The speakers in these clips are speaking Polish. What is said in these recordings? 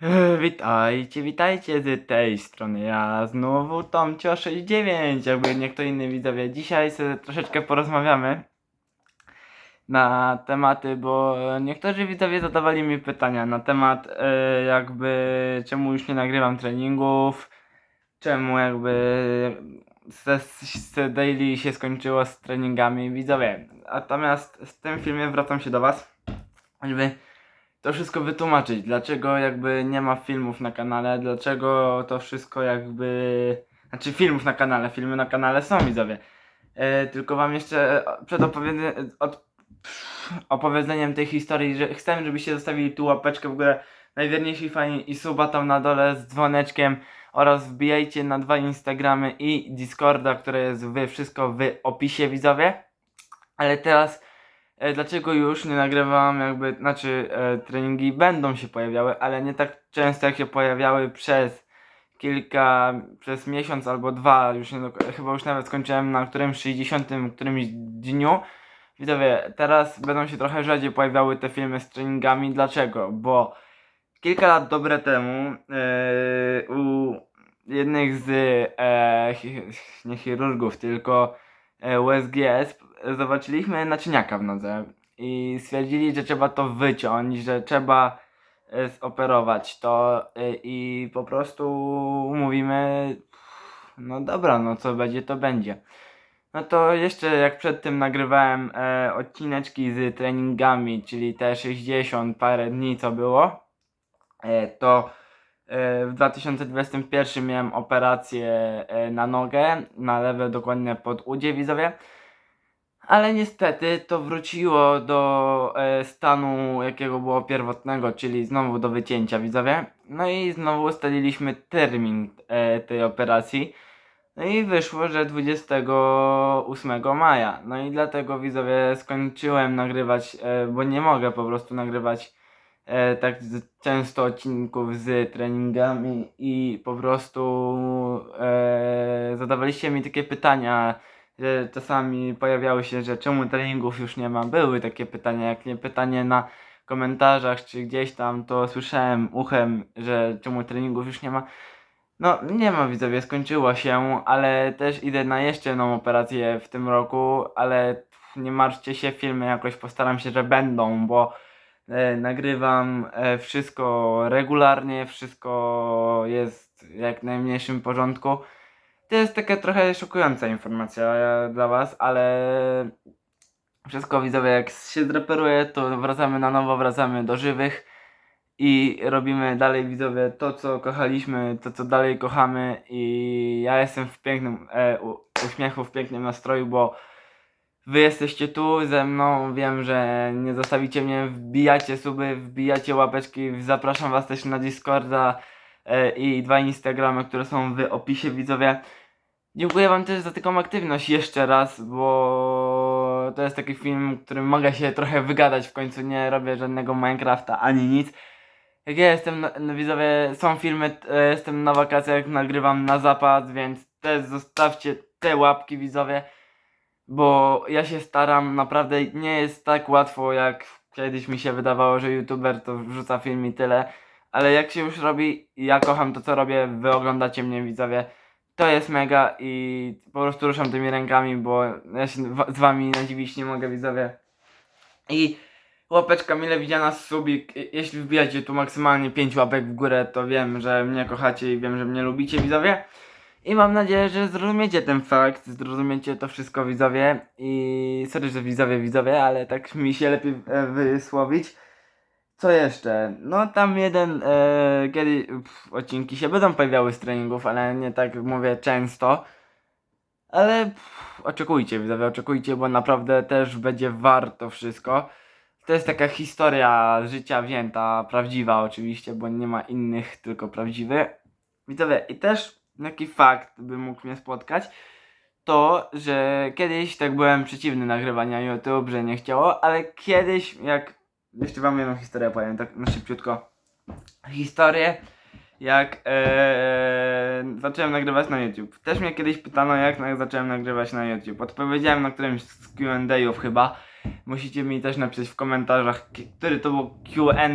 Witajcie, witajcie z tej strony. Ja znowu Tomcio69, jakby nie kto inny widzowie. Dzisiaj sobie troszeczkę porozmawiamy na tematy, bo niektórzy widzowie zadawali mi pytania na temat e, jakby czemu już nie nagrywam treningów, czemu jakby se daily się skończyło z treningami widzowie. Natomiast w tym filmie wracam się do was, żeby to wszystko wytłumaczyć, dlaczego jakby nie ma filmów na kanale, dlaczego to wszystko jakby... Znaczy filmów na kanale, filmy na kanale są widzowie. E, tylko wam jeszcze przed opowiedzeniem, od, opowiedzeniem tej historii, że chcę, żebyście zostawili tu łapeczkę w górę najwierniejsi fani i suba tam na dole z dzwoneczkiem oraz wbijajcie na dwa Instagramy i Discorda, które jest wy, wszystko w opisie widzowie. Ale teraz e, dlaczego już nie nagrywam jakby, znaczy e, treningi będą się pojawiały, ale nie tak często jak się pojawiały przez kilka, przez miesiąc albo dwa, już nie, chyba już nawet skończyłem na którymś 60 którymś dniu. Widzowie, teraz będą się trochę rzadziej pojawiały te filmy z treningami. Dlaczego? Bo kilka lat dobre temu e, u jednych z e, nie chirurgów, tylko USGS zobaczyliśmy naczyniaka w nodze i stwierdzili, że trzeba to wyciąć, że trzeba e, zoperować to e, i po prostu mówimy no dobra, no co będzie to będzie. No to jeszcze jak przed tym nagrywałem e, odcineczki z treningami, czyli te 60 parę dni co było, e, to e, w 2021 miałem operację e, na nogę, na lewe dokładnie pod udzie widzowie. Ale niestety to wróciło do e, stanu jakiego było pierwotnego, czyli znowu do wycięcia widzowie. No i znowu ustaliliśmy termin e, tej operacji. No i wyszło, że 28 maja. No i dlatego widzowie skończyłem nagrywać, e, bo nie mogę po prostu nagrywać e, tak często odcinków z treningami i po prostu e, zadawaliście mi takie pytania, że czasami pojawiały się, że czemu treningów już nie ma. Były takie pytania, jak nie pytanie na komentarzach czy gdzieś tam, to słyszałem uchem, że czemu treningów już nie ma. No, nie ma widzowie, skończyło się, ale też idę na jeszcze jedną operację w tym roku, ale nie martwcie się, filmy jakoś postaram się, że będą, bo nagrywam e, wszystko regularnie, wszystko jest jak najmniejszym porządku. To jest taka trochę szokująca informacja e, dla was, ale wszystko widzowie, jak się zreperuje, to wracamy na nowo, wracamy do żywych i robimy dalej widzowie to, co kochaliśmy, to, co dalej kochamy i ja jestem w pięknym e, uśmiechu, w pięknym nastroju, bo wy jesteście tu ze mną, wiem, że nie zostawicie mnie, wbijacie suby, wbijacie łapeczki, zapraszam was też na Discorda e, i dwa Instagramy, które są w opisie widzowie. Dziękuję wam też za taką aktywność jeszcze raz, bo to jest taki film, którym mogę się trochę wygadać w końcu, nie robię żadnego Minecrafta ani nic. Jak ja jestem, na, no widzowie, są filmy, e, jestem na wakacjach, nagrywam na zapas, więc też zostawcie te łapki widzowie, bo ja się staram, naprawdę nie jest tak łatwo jak kiedyś mi się wydawało, że youtuber to wrzuca film i tyle, ale jak się już robi, ja kocham to co robię, wy oglądacie mnie widzowie, to jest mega i po prostu ruszam tymi rękami, bo ja się z wami nadziwić nie mogę widzowie. I łapeczka mile widziana, subik. I- Jeśli wbijacie tu maksymalnie 5 łapek w górę, to wiem, że mnie kochacie i wiem, że mnie lubicie widzowie. I mam nadzieję, że zrozumiecie ten fakt, zrozumiecie to wszystko widzowie i sorry, że widzowie, widzowie, ale tak mi się lepiej e, wysłowić. Co jeszcze? No tam jeden, e, kiedy pff, odcinki się będą pojawiały z treningów, ale nie tak mówię często. Ale pff, oczekujcie widzowie, oczekujcie, bo naprawdę też będzie warto wszystko. To jest taka historia życia wzięta, prawdziwa oczywiście, bo nie ma innych, tylko prawdziwy. Widzowie, i też taki fakt by mógł mnie spotkać, to, że kiedyś tak byłem przeciwny nagrywania YouTube, że nie chciało, ale kiedyś jak, jeszcze wam jedną historię powiem, tak na szybciutko. Historię, jak e, zacząłem nagrywać na YouTube. Też mnie kiedyś pytano, jak na, zacząłem nagrywać na YouTube. Odpowiedziałem na którymś z Q&A'ów chyba. Musicie mi też napisać w komentarzach, który to był Q&A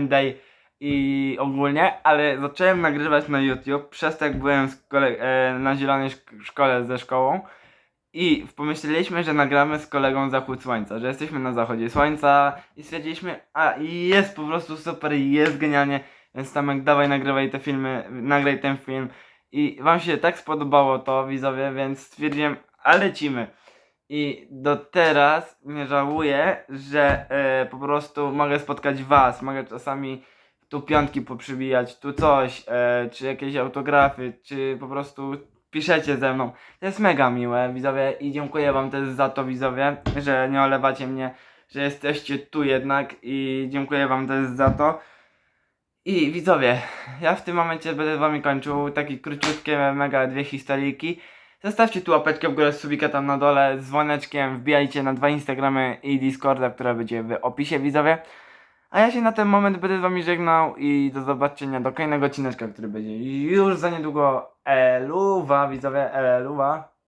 i ogólnie, ale zacząłem nagrywać na YouTube przez to, jak byłem e, na zielonej szk- szkole ze szkołą. I pomyśleliśmy, że nagramy z kolegą zachód słońca, że jesteśmy na zachodzie słońca i stwierdziliśmy, a jest po prostu super, jest genialnie, więc Tomek dawaj nagrywaj te filmy, nagraj ten film i wam się tak spodobało to widzowie, więc stwierdziłem, a lecimy. I do teraz nie żałuję, że e, po prostu mogę spotkać was, mogę czasami tu piątki poprzybijać, tu coś, e, czy jakieś autografy, czy po prostu piszecie ze mną. To jest mega miłe, widzowie, i dziękuję wam też za to, widzowie, że nie olewacie mnie, że jesteście tu jednak i dziękuję wam też za to. I widzowie, ja w tym momencie będę z wami kończył takie króciutkie, mega dwie historyjki. Zostawcie tu łapeczkę w górę, subika tam na dole, dzwoneczkiem, wbijajcie na dwa Instagramy i Discorda, która będzie w opisie, widzowie. A ja się na ten moment będę z wami żegnał i do zobaczenia do kolejnego odcineczka, który będzie już za niedługo. Eluwa, widzowie, eluwa.